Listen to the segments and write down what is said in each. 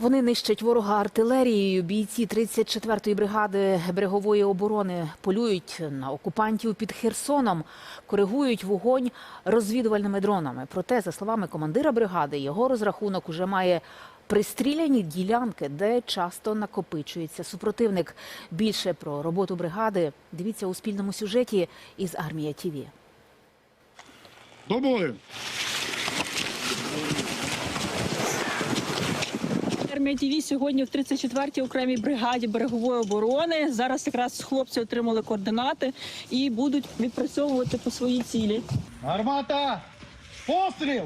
Вони нищать ворога артилерією. Бійці 34-ї бригади берегової оборони полюють на окупантів під Херсоном, коригують вогонь розвідувальними дронами. Проте, за словами командира бригади, його розрахунок уже має пристріляні ділянки, де часто накопичується супротивник. Більше про роботу бригади дивіться у спільному сюжеті із Армія ТІВІ. До бою! Армія ТВ сьогодні в 34-й окремій бригаді берегової оборони. Зараз якраз хлопці отримали координати і будуть відпрацьовувати по своїй цілі. Гармата! Постріл!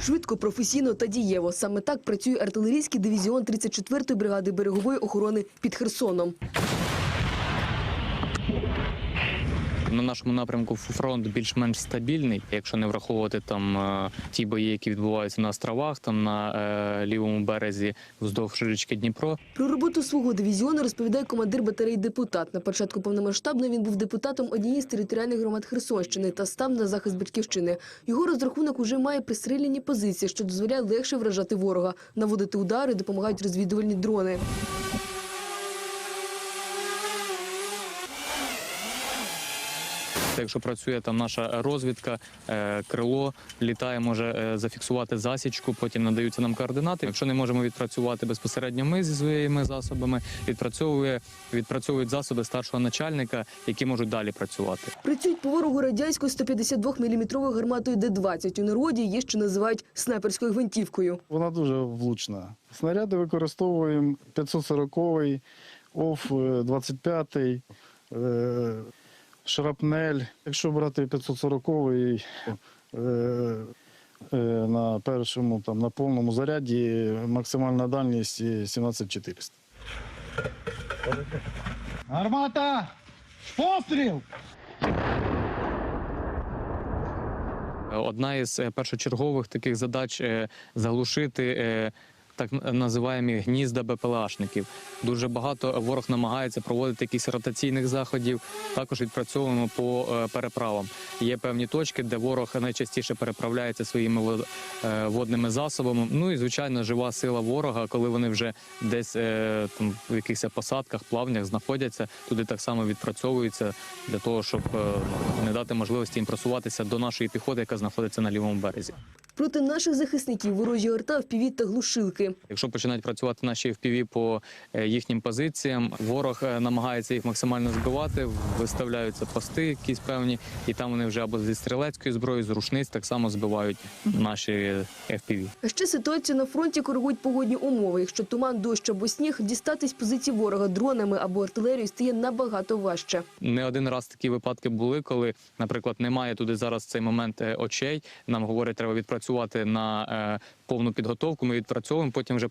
Швидко, професійно та дієво. Саме так працює артилерійський дивізіон 34-ї бригади берегової охорони під Херсоном. На нашому напрямку фронт більш-менш стабільний, якщо не враховувати там е, ті бої, які відбуваються на островах, там на е, лівому березі вздовж річки Дніпро. Про роботу свого дивізіону розповідає командир батареї депутат. На початку повномасштабної він був депутатом однієї з територіальних громад Херсонщини та став на захист батьківщини. Його розрахунок уже має пристріляні позиції, що дозволяє легше вражати ворога, наводити удари, допомагають розвідувальні дрони. Якщо працює там наша розвідка, е, крило літає, може е, зафіксувати засічку, потім надаються нам координати. Якщо не можемо відпрацювати безпосередньо ми зі своїми засобами, відпрацьовує відпрацьовують засоби старшого начальника, які можуть далі працювати. Працюють по ворогу радянською 152 мм гарматою Д-20. У народі її ще називають снайперською гвинтівкою. Вона дуже влучна. Снаряди використовуємо 540-й, ОФ-25, е, шрапнель. Якщо брати 540-й е, е, на першому, там, на повному заряді, максимальна дальність 17400. Гармата! Постріл! Одна із е, першочергових таких задач е, заглушити. Так називаємо гнізда БПЛАшників. Дуже багато ворог намагається проводити якісь ротаційних заходів. Також відпрацьовуємо по е, переправам. Є певні точки, де ворог найчастіше переправляється своїми е, водними засобами. Ну і звичайно, жива сила ворога, коли вони вже десь е, там в якихось посадках, плавнях знаходяться, туди так само відпрацьовуються для того, щоб не дати можливості їм просуватися до нашої піхоти, яка знаходиться на лівому березі. Проти наших захисників ворожі орта, впівіт та глушилки. Якщо починають працювати наші FPV по е, їхнім позиціям, ворог е, намагається їх максимально збивати, виставляються пости якісь певні, і там вони вже або зі стрілецької зброї, з рушниць так само збивають наші FPV. Ще ситуацію на фронті коригують погодні умови. Якщо туман, дощ або сніг, дістатись позиції ворога дронами або артилерією стає набагато важче. Не один раз такі випадки були, коли, наприклад, немає туди зараз в цей момент е, очей. Нам говорять, треба відпрацювати на е, повну підготовку. Ми відпрацьовуємо, потім вже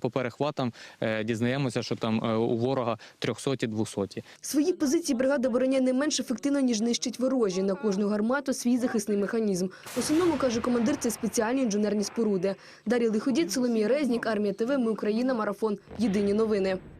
по перехватам е, дізнаємося, що там е, у ворога 300-200. Свої позиції бригада обороняє не менш ефективно, ніж нищить ворожі. На кожну гармату свій захисний механізм. В основному, каже командир, це спеціальні інженерні споруди. Дар'я Лиходід, Соломія Резнік, Армія ТВ, Ми Україна, Марафон. Єдині новини.